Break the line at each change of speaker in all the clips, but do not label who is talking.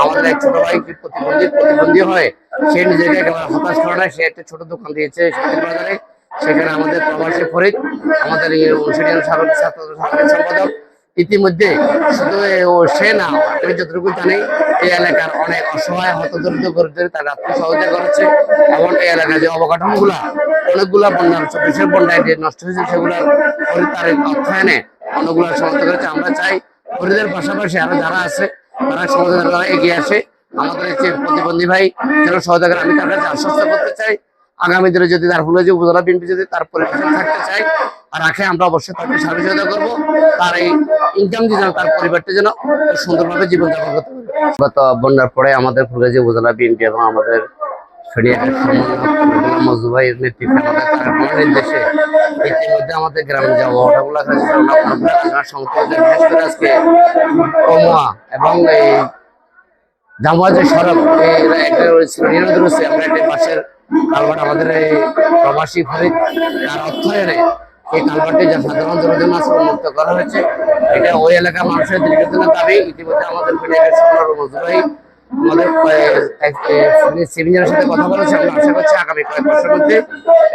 আমাদের এক ছোট ভাই প্রতিবন্ধী প্রতিবন্ধী হয়, সে নিজেকে হতাশ করে না সে একটা ছোট দোকান দিয়েছে বাজারে। সেখানে আমাদের প্রবাসী ফরিদ, আমাদের সম্পাদক। ইতিমধ্যে শুধু সে না, আমি যতটুকু জানি, এই এলাকার অনেক অসহায়, হতদরিদ্র গরিবদের তার আত্মীয় সহযোগিতা করেছে। এবং এই এলাকার যে অবকাঠামো গুলা অনেকগুলা বন্যার চব্বিশের বন্যায় যে নষ্ট হয়েছে, সেগুলো তার অর্থায়নে অনেকগুলো সমাপ্ত করেছে। আমরা চাই ফরিদের পাশাপাশি আরও যারা আছে তারা সমাজে যারা এগিয়ে আসে। আমাদের প্রতিবন্ধী ভাই যেন সহযোগিতা আমি তার কাছে আশ্বস্ত করতে চাই। আগামী দিনে যদি তার হলে যে উপজেলা বিএনপি যদি তার পরিবেশন থাকতে চাই আর রাখে আমরা অবশ্যই তাকে সহযোগিতা করব। তার এই ইনকাম দিয়ে যেন তার পরিবারটা যেন সুন্দরভাবে জীবনযাপন করতে পারে। গত বন্যার পরে আমাদের ফুলগাজী উপজেলা বিএনপি এবং আমাদের নেতৃত্বে আমাদের তার আমাদের গ্রামে যে অবকাঠামোগুলো আছে সেগুলো আমরা সংকল্প বিশেষ করে আজকে কমোয়া এবং এই জামুয়া যে সড়ক একটা নিরোধ রয়েছে। আমরা একটা পাশের কালভার্ট, আমাদের এই প্রবাসী ফরিদ তার অর্থায়নে এই কালভার্টে যা সাধারণ জনগণের মাঝে উন্মুক্ত করা হয়েছে। এটা ওই এলাকার মানুষের দীর্ঘদিনের দাবি। ইতিমধ্যে আমাদের মজুরাই আমাদের সিভিঞ্জারের সাথে কথা বলেছে। আমরা আশা করছি আগামী কয়েক বছরের মধ্যে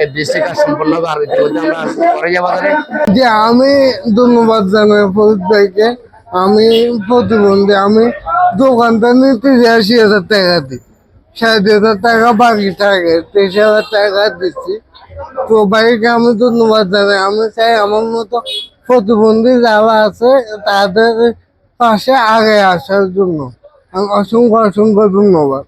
এই বৃষ্টি কাজ সম্পন্ন হবে। আর ইতিমধ্যে আমরা পরে যাব
যে আমি ধন্যবাদ জানাই ফরিদ ভাইকে। আমি প্রতিবন্ধী, আমি দোকানটা নিতে আশি হাজার টাকা দিই ষাট হাজার টাকা বাকি থাকে, তেইশ হাজার টাকা দিচ্ছি। তো ভাইকে আমি ধন্যবাদ জানাই। আমি চাই আমার মতো প্রতিবন্ধী যারা আছে, তাদের পাশে আগে আসার জন্য। অসংখ্য অসংখ্য ধন্যবাদ।